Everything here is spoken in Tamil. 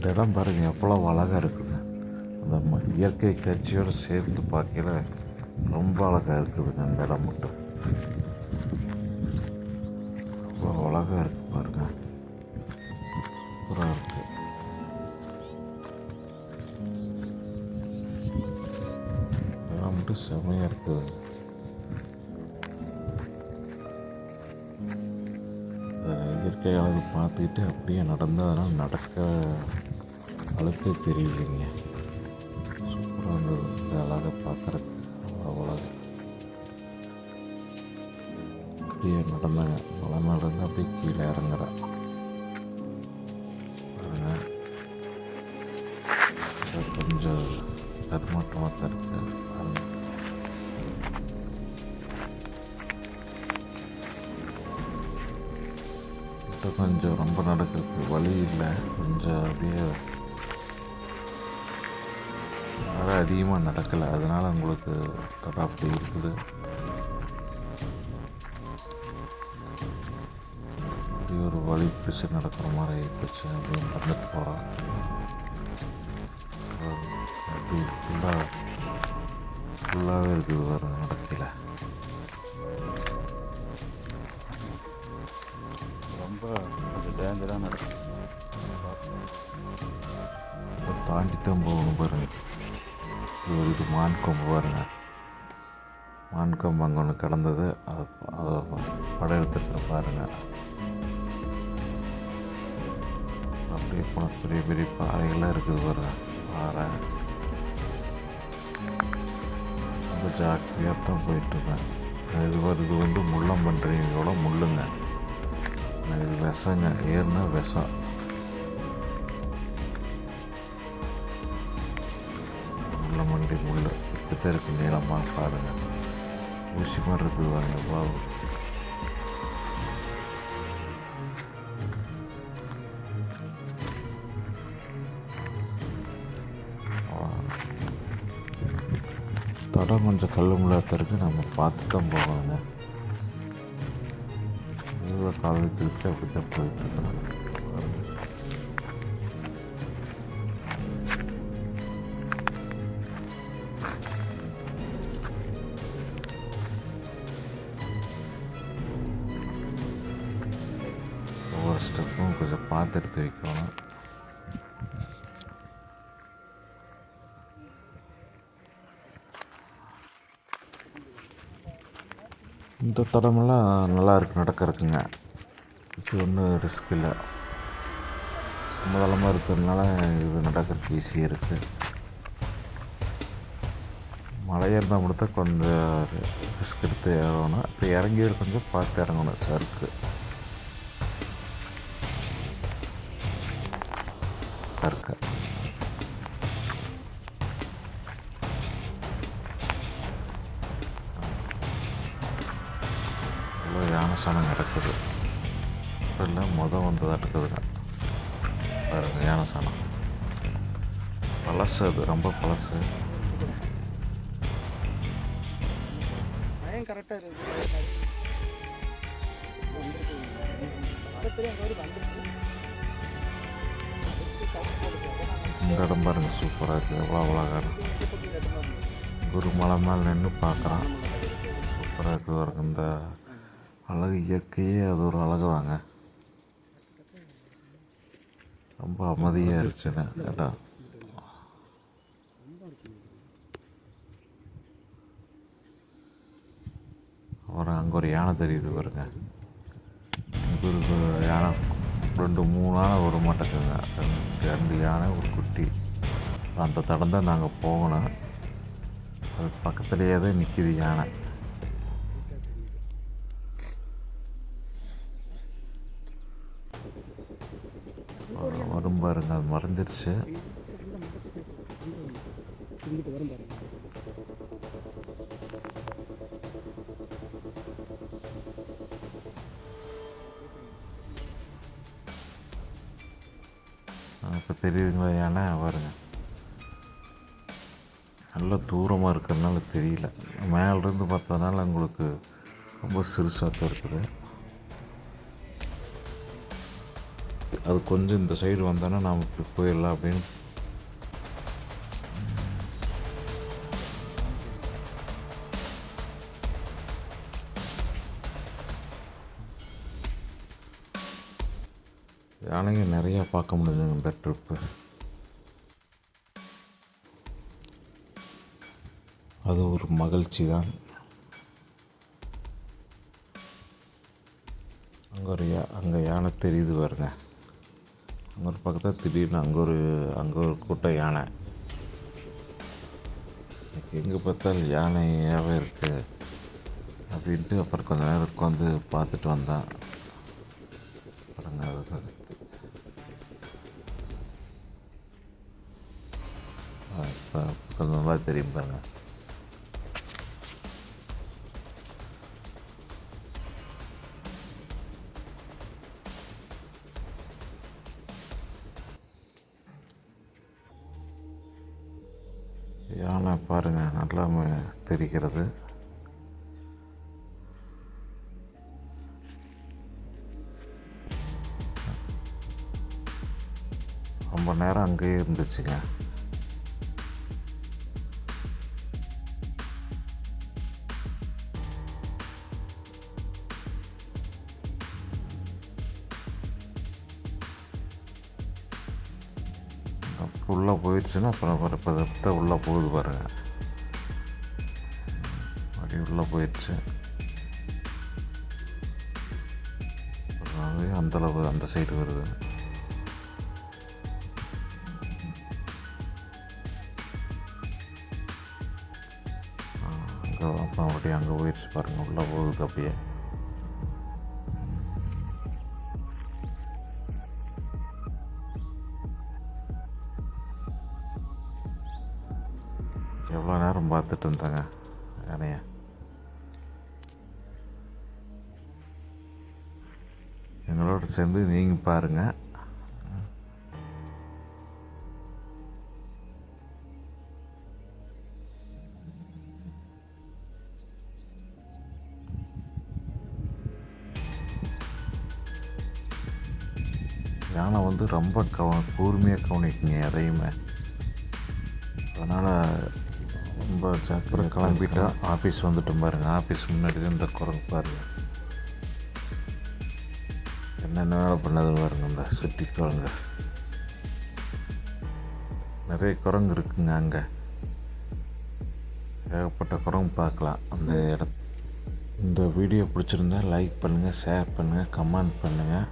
இந்த இடம் பாருங்க எவ்வளோ அழகாக இருக்குங்க. அந்த இயற்கை காட்சியோடு சேர்ந்து பார்க்கல ரொம்ப அழகாக இருக்குதுங்க அந்த இடம் மட்டும். அவ்வளோ அழகாக இருக்குது பாருங்க. சூப்பராக இடம் மட்டும் செமையாக இருக்குது இயற்கை அழகு பார்த்துக்கிட்டு அப்படியே நடந்து அதனால் நடக்க அழுப்பே தெரியலைங்க சூப்பராக இருந்தது இந்த அழகை பார்க்குறக்கு அவ்வளோ அப்படியே நடந்தாங்க மலை மேல இருந்து அப்படியே கீழே இறங்குறேன் பாருங்க இது கொஞ்சம் தடுமாற்றமாக தான் இருக்கு பாருங்க மட்டும் கொஞ்சம் ரொம்ப நடக்கிறதுக்கு வழி இல்லை கொஞ்சம் அப்படியே அதாவது அதிகமாக நடக்கலை. அதனால் உங்களுக்கு அப்படி இருக்குது. ஒரு வழி பிடிச்சி நடக்கிற மாதிரி ஆகிப்போச்சு அப்படியே நடந்துட்டு போகிறோம் அப்படி ஃபுல்லாக ஃபுல்லாகவே இருக்குது வேறு நடக்கல. ரொம்ப கொஞ்சம் டேஞ்சராக நடக்கும். தாண்டி தான் போகணும் பாருங்க. இது மான் கொம்பு பாருங்க. மான் கொம்பு அங்கே ஒன்று கிடந்தது அதை அதை படம் எடுத்துருக்க பாருங்க. அப்படியே போன பெரிய பெரிய பாறைகள்லாம் இருக்குது பாருங்கள் பாறை. ரொம்ப ஜாக்கிரதையாக தான் போயிட்டுருக்கேன் இது வருது வந்து முள்ளம் பண்ணுறீங்களோட முள்ளுங்க. இது விஷங்க ஏறுனா விஷம். நல்ல மண்டி முள் கிட்ட இருக்கு நீளமாக பாருங்கள் ஊசி மாதிரி இருக்குது பாருங்க வா தடம் கொஞ்சம் கல் முள்ளாத்த நம்ம பார்த்து தான் போகணுங்க இவ்வளோ காலையில் திருப்பி அப்படி தான் போயிட்டு இருக்கிறாங்க ஸ்டெப்பும் கொஞ்சம் பார்த்து எடுத்து வைக்கணும். இந்த தடமெல்லாம் நல்லா இருக்கு நடக்கிறதுக்குங்க. இது ஒன்றும் ரிஸ்க் இல்லை. சமதளமாக இருக்கிறதுனால இது நடக்கிறதுக்கு ஈஸியாக இருக்குது மலை இருந்தால் மட்டும் கொஞ்சம் ரிஸ்க் எடுத்து ஏறணும் இப்போ இறங்கி கொஞ்சம் பார்த்து இறங்கணும் சறுக்கு சறுக்க இவ்வளோ யானை சாணம் கிடக்குது இல்லை மொதல் வந்ததாக இருக்குதுங்க. பாருங்க யானை சாணம் பழசு அது ரொம்ப பழசு. கரெக்டாக இருக்குது இந்த இடம் பாருங்கள் சூப்பராக இருக்குது எவ்வளோ அவ்வளோ ஒரு மலை மேலே நின்று பார்க்குறான் சூப்பராக இருக்குது பாருங்க இந்த அழகு இயற்கையே அது ஒரு அழகு தாங்க ரொம்ப அமைதியாக இருந்துச்சுங்க இடம் அப்புறம் அங்கே ஒரு யானை தெரியுது பாருங்க இங்கே ஒரு யானை ரெண்டு மூணு வர ஒரு மாட்டேங்குங்க ரெண்டு ரெண்டு யானை ஒரு குட்டி. அந்த தடம் தான் நாங்கள் போகணும். அது பக்கத்துலேயே தான் நிற்கிது யானை. வரும் வரும் பாருங்க அது மறைஞ்சிருச்சு. இப்போ தெரியுதுங்களா ஏன்னா பாருங்க. நல்லா தூரமாக இருக்கிறதுனால தெரியல. மேலேருந்து பார்த்ததுனால உங்களுக்கு ரொம்ப சிறுசாக தான் இருக்குது. அது கொஞ்சம் இந்த சைடு வந்தோன்னா நாம் இப்படி போயிடலாம் அப்படின்னு யானைங்க நிறையா பார்க்க முடிஞ்சது இந்த ட்ரிப்பு அது ஒரு மகிழ்ச்சி தான். அங்கே ஒரு யா அங்கே யானை தெரியுது பாருங்க. அங்கே ஒரு பக்கத்தில் திடீர்னு அங்கே ஒரு அங்கே ஒரு கூட்டம் யானை. எங்கே பார்த்தாலும் யானையாகவே இருக்குது அப்படின்ட்டு அப்புறம் கொஞ்ச நேரம் உட்காந்து பார்த்துட்டு வந்தேன். பாருங்கள் அது கொஞ்சம் நல்லா தெரியும் பாருங்க. யானை பாருங்க நல்லா தெரிகிறது. ரொம்ப நேரம் அங்கேயே இருந்துச்சுங்க. உள்ளே போயிடுச்சுன்னா அப்புறம் இப்போ பதத்தை உள்ளே போகுது பாருங்க. அப்படி உள்ளே போயிடுச்சு. அப்புறம் அது அந்தளவு அந்த சைடு வருது. அங்கே அப்புறம் அப்படியே அங்கே போயிடுச்சு பாருங்கள் உள்ளே போகுது அப்படியே. பார்த்துட்டு இருந்தாங்க நிறைய எங்களோட சேர்ந்து நீங்கள் பாருங்கள் யானை வந்து ரொம்ப கவ கூர்மையாக கவனிக்குங்க எதையுமே. அதனால் ரொம்ப ஜாக்கிரதை கிளம்பிட்டா ஆஃபீஸ் வந்துட்டோம் பாருங்க. ஆஃபீஸ் முன்னாடி தான் இந்த குரங்கு பாருங்க. என்னென்ன வேலை பண்ணது பாருங்க இந்த சுட்டி குரங்கு. நிறைய குரங்கு இருக்குங்க அங்கே. ஏகப்பட்ட குரங்கு பார்க்கலாம். அந்த இடத்து இந்த வீடியோ பிடிச்சிருந்தா லைக் பண்ணுங்கள் ஷேர் பண்ணுங்கள் கமெண்ட் பண்ணுங்கள்